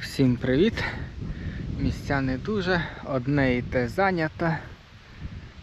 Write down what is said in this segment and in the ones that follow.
Всім привіт! Місця не дуже, одне і те зайнято.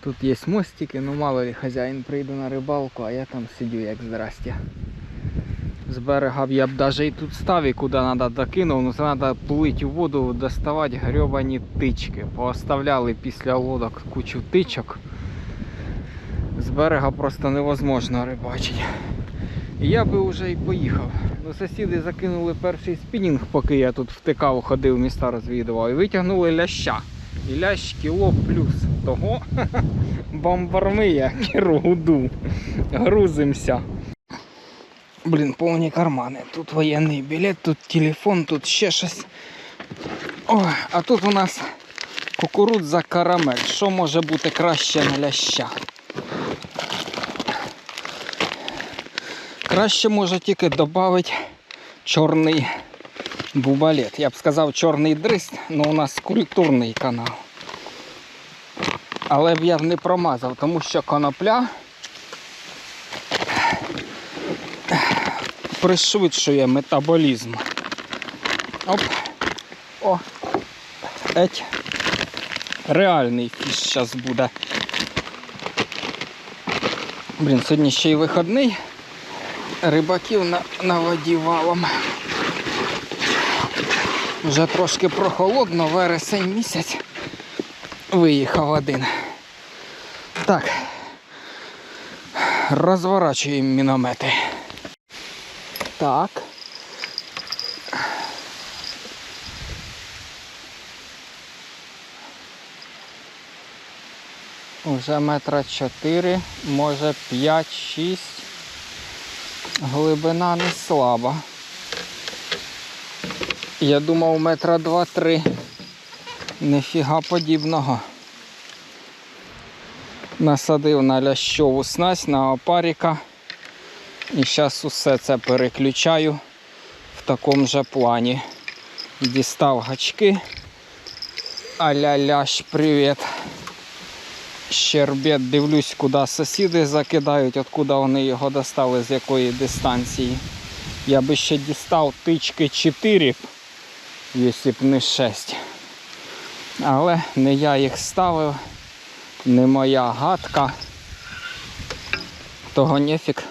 Тут є мостики, ну мало ли хазяїн прийде на рибалку, а я там сидю як здрастя. З берега я б даже і тут став, і куди треба докинув, ну це треба плити у воду, доставати грьобані тички. Пооставляли після лодок кучу тичок. З берега просто невозможно рибачити. Я би вже і поїхав. Ну, сусіди закинули перший спінінг, поки я тут втикав, ходив, міста розвідував, і витягнули ляща. І лящ кіло плюс. Того бомбармия кіргуду. Грузимося. Блін, повні кармани. Тут воєнний білет, тут телефон, тут ще щось. О, а тут у нас кукурудза карамель. Що може бути краще на ляща? Краще може тільки додати чорний бубалет. Я б сказав чорний дрист, але у нас культурний канал. Але б я б не промазав, тому що конопля пришвидшує метаболізм. Оп. О. Еть. Реальний фіш зараз буде. Блін, сьогодні ще й вихідний рибаків на, на воді валом. Вже трошки прохолодно, вересень місяць. Виїхав один. Так. Розворачуємо міномети. Так. Уже метра 4, може 5-6. Глибина не слаба. Я думав метра два-три. Нефіга подібного. Насадив на лящову снасть, на опаріка. І зараз усе це переключаю в такому же плані. Дістав гачки. Аля лящ, привіт. Щербет, дивлюсь, куди сусіди закидають, откуда вони його достали, з якої дистанції. Я би ще дістав тички 4, якщо б не 6. Але не я їх ставив, не моя гадка. Того нефік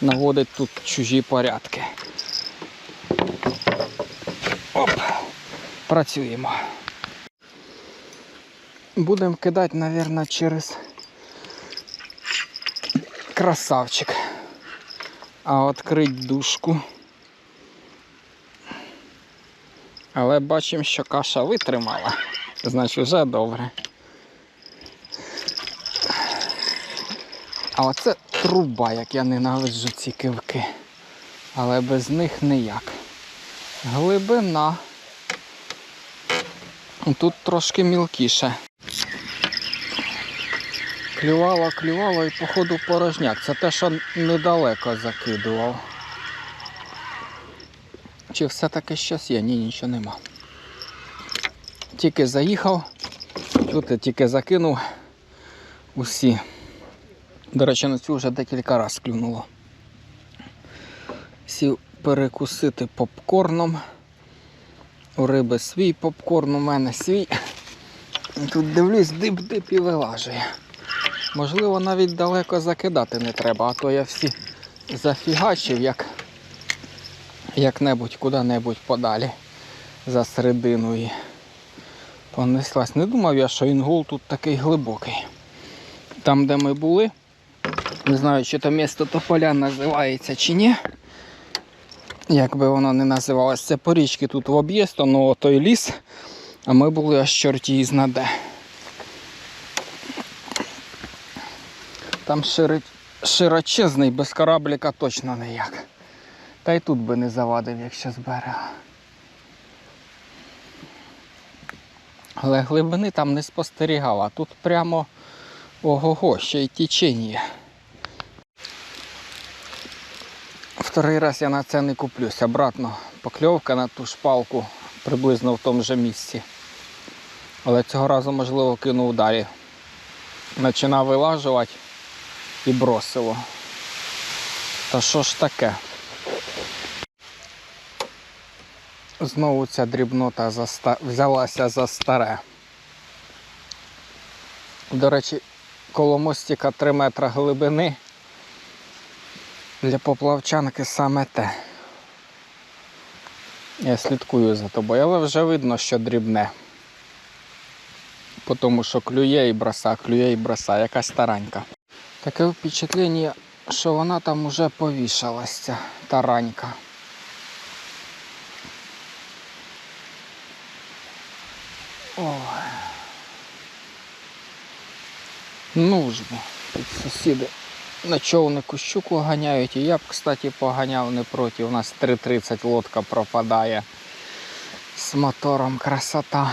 наводить тут чужі порядки. Оп, працюємо. Будемо кидати, мабуть, через красавчик. А відкрити дужку. Але бачимо, що каша витримала. Значить вже добре. А оце труба, як я ненавиджу ці кивки. Але без них ніяк. Глибина. Тут трошки мілкіше. Клювало, клювало і походу порожняк. Це те, що недалеко закидував. Чи все-таки щось є? Ні, нічого нема. Тільки заїхав, тут я тільки закинув усі. До речі, на цю вже декілька разів клюнуло. Сів перекусити попкорном. У риби свій попкорн, у мене свій. Тут дивлюсь, дип-дип і вилажує. Можливо, навіть далеко закидати не треба, а то я всі зафігачив як як-небудь куди-небудь подалі за середину і понеслась. Не думав я, що інгул тут такий глибокий. Там, де ми були, не знаю, чи то місто Тополя називається чи ні. Як би воно не називалось, це по річки тут в об'їзд, ну той ліс, а ми були аж чорті із Там широчезний, без корабліка точно ніяк. Та й тут би не завадив, якщо з берега. Але глибини там не спостерігав, а тут прямо ого-го, ще й течення. Вторий раз я на це не куплюсь. Обратно покльовка на ту шпалку приблизно в тому же місці. Але цього разу, можливо, кинув далі. Починав вилажувати і бросило. Та що ж таке? знову ця дрібнота за взялася за старе. До речі, коло мостика 3 метра глибини. Для поплавчанки саме те. Я слідкую за тобою, але вже видно, що дрібне. Тому що клює і броса, клює і броса, якась таранька. Таке впечатлення, що вона там уже повішалась, ця таранька. Ой. Ну ж бо, тут сусіди на човнику щуку ганяють, і я б, кстати, поганяв не проти. У нас 3.30 лодка пропадає з мотором красота.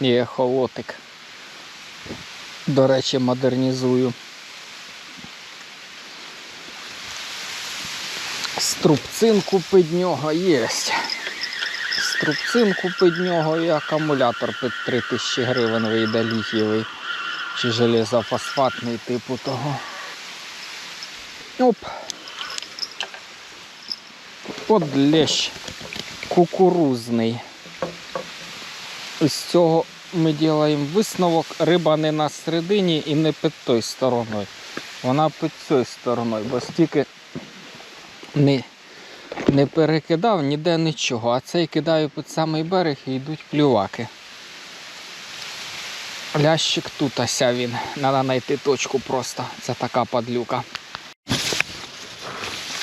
І ехолотик. До речі, модернізую. Струбцинку під нього є. Струбцинку під нього і акумулятор під 3000 гривень вийде літієвий чи железофосфатний типу того. Оп. От лещ кукурузний. З цього ми робимо висновок, риба не на середині і не під той стороною. Вона під цією стороною, бо стільки не, не перекидав ніде нічого, а цей кидаю під самий берег і йдуть клюваки. Лящик тут ася він. Треба знайти точку просто. Це така падлюка.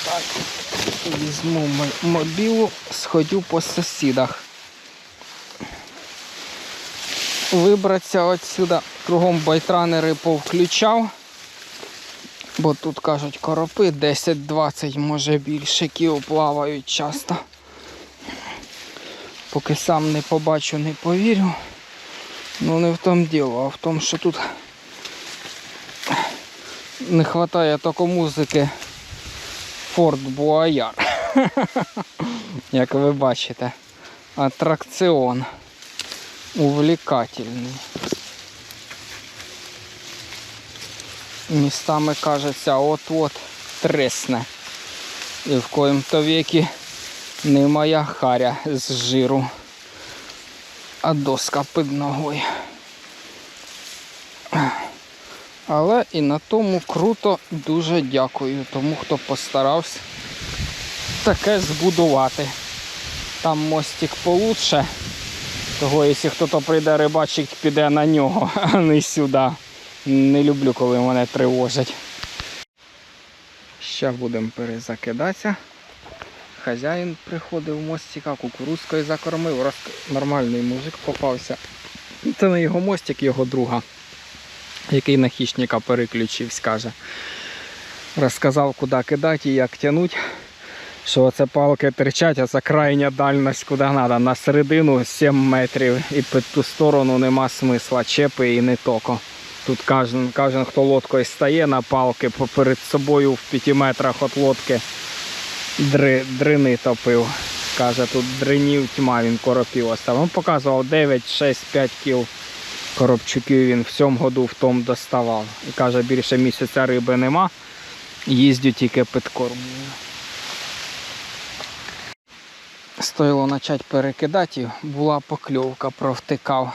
Так, візьму мобілу, сходю по сусідах. Вибратися отсюда. Кругом байтранери повключав. Бо тут кажуть коропи 10-20, може більше кіл плавають часто. Поки сам не побачу, не повірю. Ну не в тому діло, а в тому, що тут не вистачає тільки музики Ford Boyard. Як ви бачите. Атракціон. Увлекательний. Містами кажеться от-от тресне. І в коїм-то віки не моя харя з жиру а доска під ногою. Але і на тому круто дуже дякую тому, хто постарався таке збудувати. Там мостик получше. Того, якщо хтось прийде рибачить, піде на нього, а не сюди. Не люблю, коли мене тривожать. Ще будемо перезакидатися. Хазяїн приходив мостика, кукурузкою закормив, раз нормальний мужик попався. Це не його мостик, його друга, який на хищника переключився, каже. Розказав, куди кидати і як тягнути. Що це палки терчать, а це крайня дальність куди треба. На середину 7 метрів і під ту сторону нема смисла. Чепи і не токо. Тут кожен, кожен хто лодкою стає на палки перед собою в 5 метрах від лодки дри, дрини топив. Каже, тут дринів тьма, він коропів оставив. Він показував 9, 6, 5 кіл коробчуків він в цьому году в тому доставав. І каже, більше місяця риби нема. Їздю тільки підкормлюю. Стоїло почати перекидати, була покльовка, провтикав.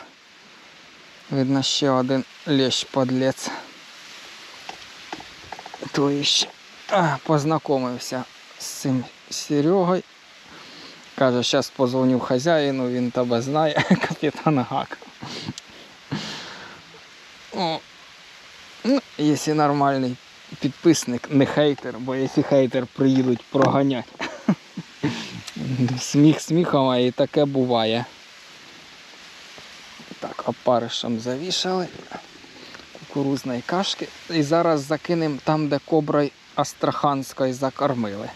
Видно, ще один лещ подлець. То ще познайомився з цим Серегою. Каже, зараз позвоню хазяїну, він тебе знає, капітан Гак. Ну, якщо нормальний підписник, не хейтер, бо якщо хейтер приїдуть проганять. Сміх сміхом, а і таке буває. Так, опаришем завішали кукурузної кашки. І зараз закинемо там, де коброй Астраханської закормили.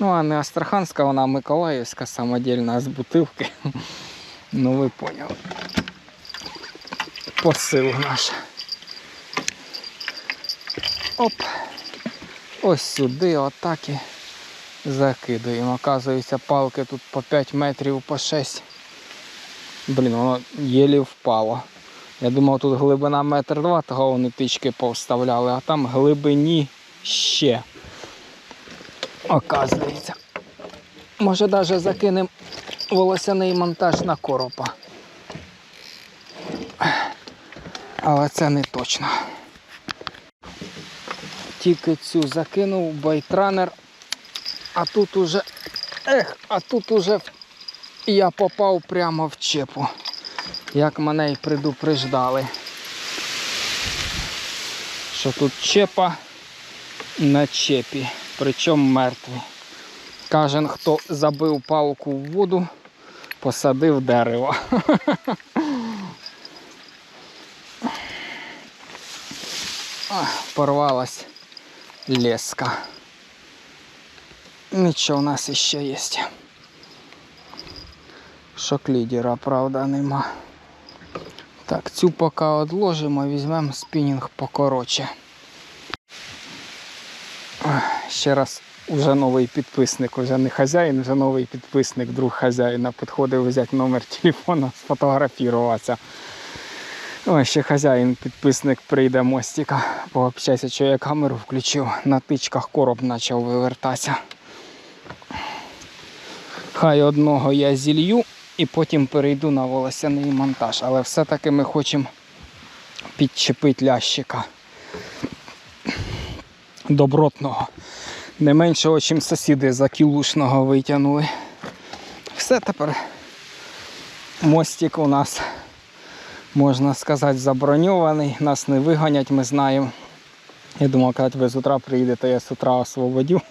Ну, а не Астраханська, вона Миколаївська самодільна з бутилки. Ну ви поняли. Посил наш. Оп. Ось сюди, отак і закидуємо. Оказується, палки тут по 5 метрів, по 6. Блін, воно єлі впало. Я думав, тут глибина метр два, того вони тички повставляли, а там глибині ще. Оказується. Може навіть закинемо волосяний монтаж на коропа. Але це не точно. Тільки цю закинув байтранер, а тут уже. Ех, а тут уже я попав прямо в чепу. Як мене й предупреждали. Що тут чепа на чепі, причому мертвий. Кожен, хто забив палку в воду, посадив дерево. Порвалась леска. Нічого у нас ще є. Шок лідера, правда, нема. Так, цю поки відложимо, візьмемо спінінг покороче. Ще раз уже новий підписник, вже не хазяїн, вже новий підписник, друг хазяїна. Підходив взяти номер телефона, сфотографуватися. Ой, ще хазяїн, підписник прийде мостика. Пообщайся, що я камеру включив, на тичках короб почав вивертатися. Хай одного я зілью і потім перейду на волосяний монтаж. Але все-таки ми хочемо підчепити лящика добротного. Не меншого, ніж сусіди за кілушного витягнули. Все тепер мостик у нас, можна сказати, заброньований. Нас не виганять, ми знаємо. Я думав, коли ви з утра приїдете, я з утра освободю.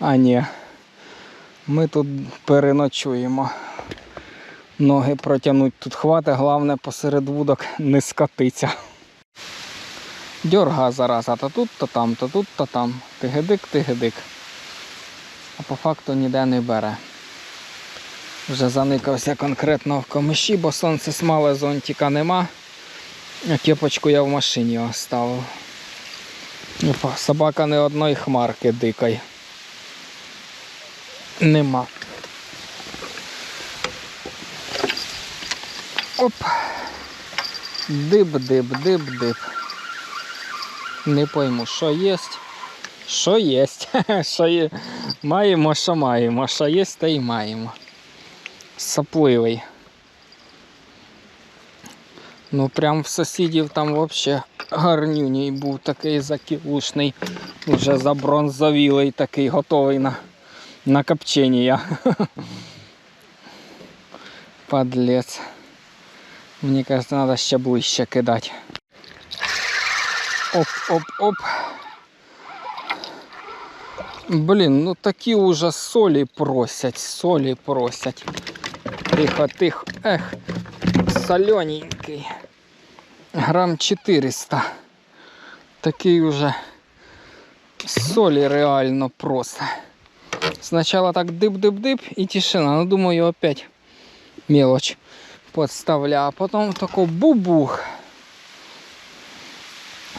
А ні. Ми тут переночуємо. Ноги протягнуть тут хватить, головне посеред вудок не скатиться. Дьорга зараза, то тут, то там, то тут, то там. Тигидик, тигидик. А по факту ніде не бере. Вже заникався конкретно в комиші, бо сонце смале зонтика нема. А кепочку я в машині оставив. Собака не одної хмарки дикай. Нема. Оп. Диб-диб, диб-диб. Не пойму, що є, що є, що є. Маємо, що маємо, що є, та й маємо. Сопливий. Ну прям в сусідів там взагалі гарнюній був такий закілушний, вже забронзовілий такий, готовий на, на копчення. Подлец. Мені кажется, треба ще ближче кидати. Оп-оп-оп. Блін, ну такі уже солі просять, солі просять. Тихо, тихо. Ех, солененький. Грам 400. Такий уже солі реально просто. Сначала так дып-дып-дып и тишина. Ну, думаю, опять мелочь подставляю. А потом такой бубух.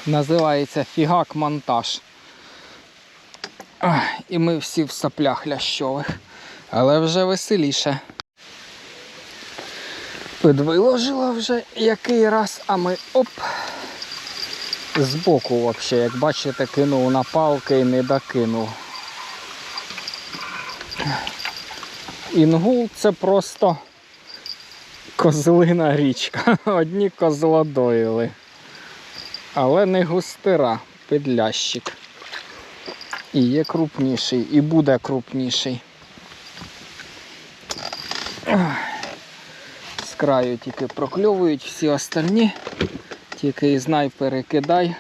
Називається фігак монтаж. Ах, І ми всі в соплях лящових. Але вже веселіше. Підвиложила вже який раз, а ми оп. Збоку взагалі, як бачите, кинув на палки і не докинув. Інгул це просто козлина річка. Одні козлодоїли. Але не густира, підлящик. І є крупніший, і буде крупніший. З краю тільки прокльовують, всі остальні. Тільки і знай перекидай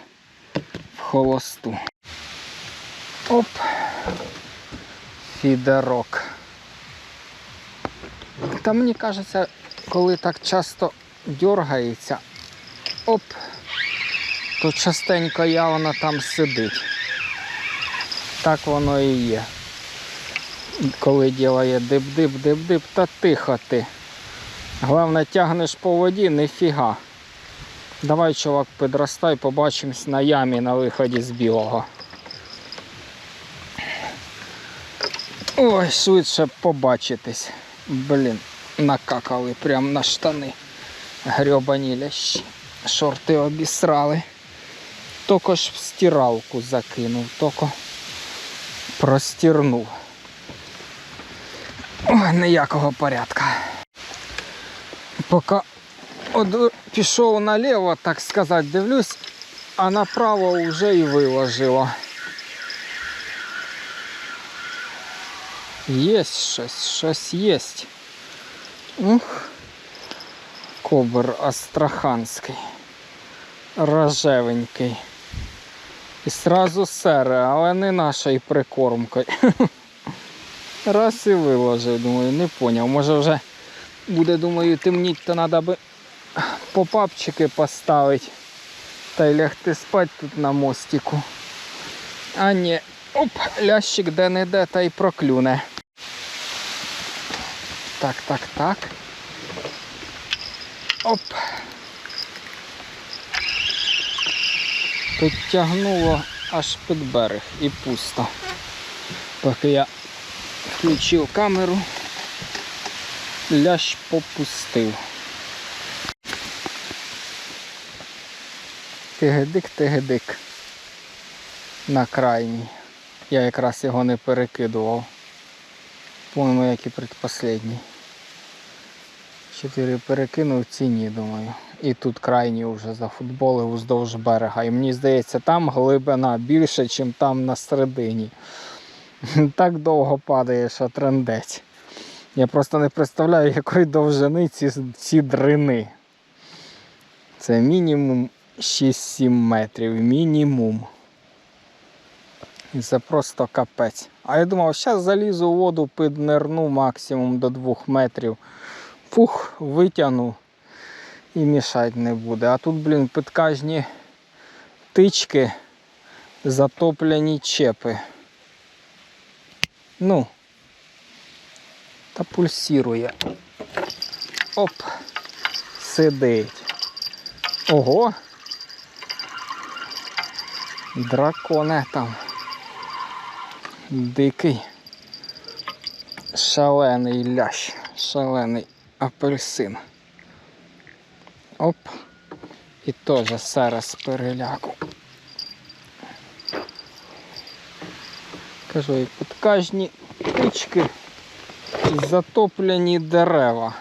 в холосту. Оп. Фідерок. Та мені кажеться, коли так часто дергається, оп, то частенько явно там сидить. Так воно і є. Коли ділає дип-дип, дип-дип, та тихо ти. Головне, тягнеш по воді, ніфіга. Давай, чувак, підростай, побачимось на ямі на виході з білого. Ой, швидше побачитись. Блін, накакали прямо на штани. Грьобані лящі. Шорти обісрали. Тільки ж в стиралку закинув, тільки простірнув. Ой, ніякого порядка. Поки од... пішов наліво, так сказати, дивлюсь, а направо вже і виложило. Є щось, щось є. Ух. Кобр астраханський. Рожевенький. І сразу сере, але не нашою прикормкою. Раз і виложив, думаю, не поняв. Може вже буде, думаю, темніть, то треба би попапчики поставити. Та й лягти спати тут на мостику. А ні, оп, лящик де-не-де та й проклюне. Так, так, так. Оп. Тут тягнуло аж під берег і пусто. Поки я включив камеру, лящ попустив. Тигедик, тигедик. На крайній. Я якраз його не перекидував. По-моєму, як і предпоследній. Чотири перекинув ці ні, думаю. І тут крайні вже зафутболи уздовж берега. І мені здається, там глибина більше, ніж там на середині. Так довго падає, що трендець. Я просто не представляю, якої довжини ці, ці дрини. Це мінімум 6-7 метрів. Мінімум. І це просто капець. А я думав, зараз залізу у воду, піднирну максимум до 2 метрів. Фух, витягну і мішати не буде. А тут, блін, під кожні тички затоплені чепи. Ну, та пульсірує. Оп, сидить. Ого. Драконе там. Дикий. Шалений лящ, шалений апельсин. Оп. І теж зараз переляку. Кажу, і під кожні кучки затоплені дерева.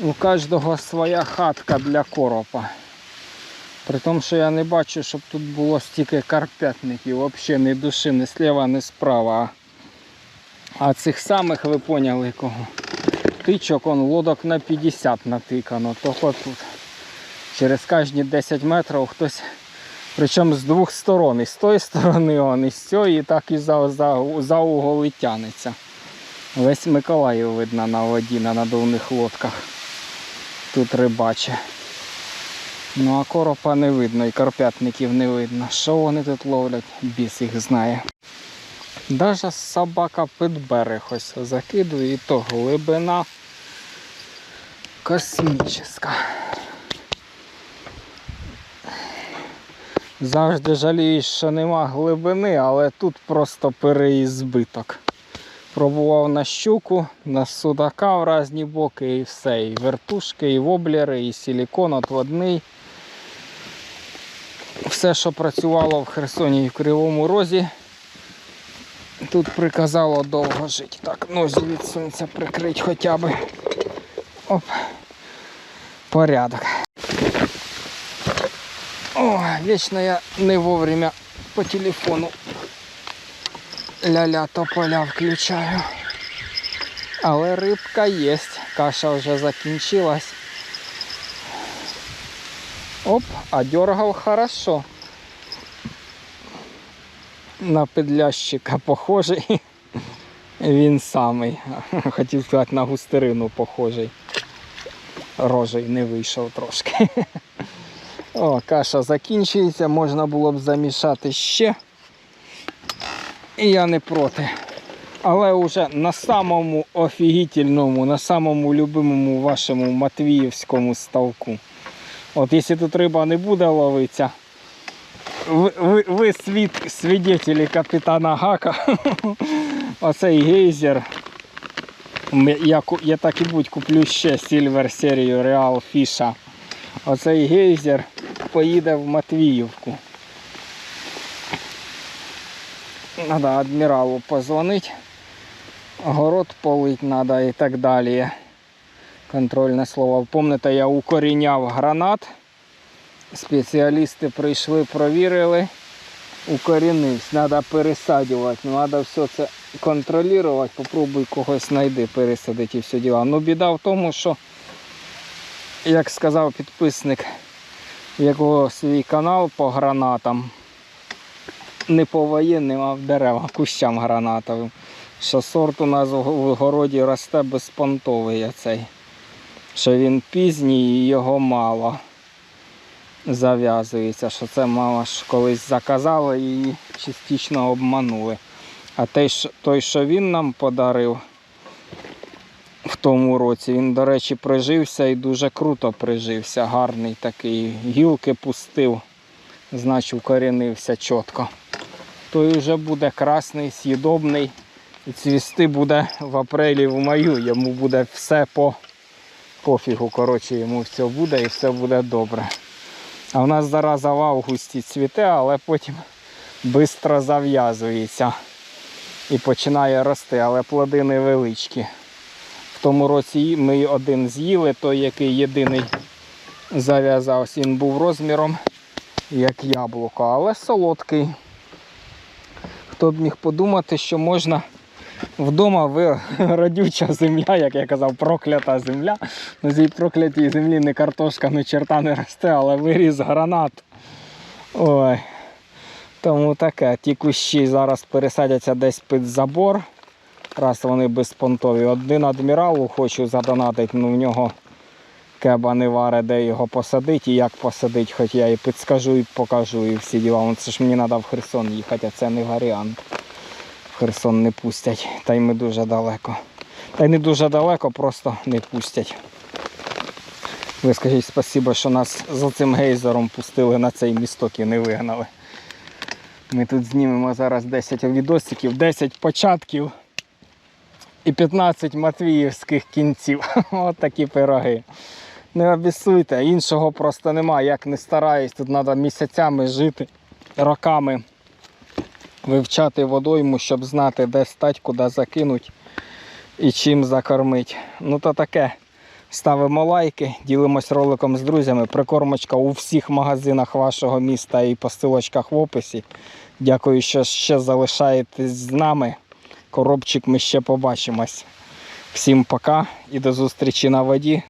У кожного своя хатка для коропа. При тому, що я не бачу, щоб тут було стільки карпятників, взагалі ні душі, ні сліва, ні справа. А цих самих ви поняли кого. Тичок он лодок на 50 натикано, тільки тут. Через кожні 10 метрів хтось, причому з двох сторон, і з тої сторони, он, і з цієї, так і за, за, за угол і тянеться. Весь Миколаїв видно на воді, на надувних лодках. Тут рибаче. Ну а коропа не видно і карпятників не видно. Що вони тут ловлять, біс їх знає. Даже собака під берег ось закидує, і то глибина космічна. Завжди жалієш, що нема глибини, але тут просто переізбиток. Пробував на щуку, на судака в різні боки і все. І вертушки, і воблери, і силікон отводний. Все, що працювало в Херсоні і в Кривому Розі, тут приказало довго жити. Так, нозі від сонця прикрить хоча б. Оп. Порядок. О, вічно я не вовремя по телефону ля-ля тополя включаю. Але рибка є, каша вже закінчилась. Оп, а дергав хорошо. На підлящика похожий. Він самий. Хотів сказати на густерину похожий. Рожей не вийшов трошки. О, каша закінчується, можна було б замішати ще. І я не проти. Але вже на самому офігітельному, на самому любимому вашому Матвіївському ставку. От якщо тут риба не буде ловитися, ви, ви, ви свід, свідетелі капітана Гака. Оцей гейзер. Я, я так і будь куплю ще Сільвер серію Реал Фіша. Оцей гейзер поїде в Матвіївку. Надо адміралу позвонити. Город полить треба і так далі. Контрольне слово. Помните, я укоріняв гранат. Спеціалісти прийшли, провірили. Укорінився. Треба пересаджувати. Ну, треба все це контролювати. Попробуй когось знайди, пересадити і все діла. Ну біда в тому, що, як сказав підписник, якого свій канал по гранатам, не по воєнним, а в дерева, кущам гранатовим. Що сорт у нас в городі росте безпонтовий оцей. Що він пізній і його мало зав'язується, що це мама ж колись заказала і її частично обманули. А той, що він нам подарив в тому році, він, до речі, прижився і дуже круто прижився, гарний такий. Гілки пустив, значить укорінився чітко. Той вже буде красний, з'їдобний. І цвісти буде в апрелі, в маю. Йому буде все по пофігу. Коротше, йому все буде і все буде добре. А в нас зараз в августі цвіте, але потім швидко зав'язується і починає рости, але плоди невеличкі. В тому році ми один з'їли, той, який єдиний зав'язався, він був розміром як яблуко, але солодкий. Хто б міг подумати, що можна вдома ви родюча земля, як я казав, проклята земля. На цій проклятій землі не картошка, ні черта не росте, але виріс гранат. Ой. Тому таке. Ті кущі зараз пересадяться десь під забор. Раз вони безпонтові. Один адміралу хочу задонатити, ну в нього кеба не варе, де його посадити і як посадити, хоч я і підскажу, і покажу, і всі діла. Ну, Це ж мені треба в Херсон їхати, а це не варіант. В Херсон не пустять. Та й ми дуже далеко. Та й не дуже далеко, просто не пустять. Ви скажіть спасибо, що нас за цим гейзером пустили на цей місток і не вигнали. Ми тут знімемо зараз 10 відосиків, 10 початків і 15 матвіївських кінців. От пироги. Не обісуйте, іншого просто немає. Як не стараюсь, тут треба місяцями жити, роками вивчати водойму, щоб знати, де стать, куди закинуть і чим закормити. Ну то таке. Ставимо лайки, ділимось роликом з друзями. Прикормочка у всіх магазинах вашого міста і по ссылочках в описі. Дякую, що ще залишаєтесь з нами. Коробчик ми ще побачимось. Всім пока і до зустрічі на воді.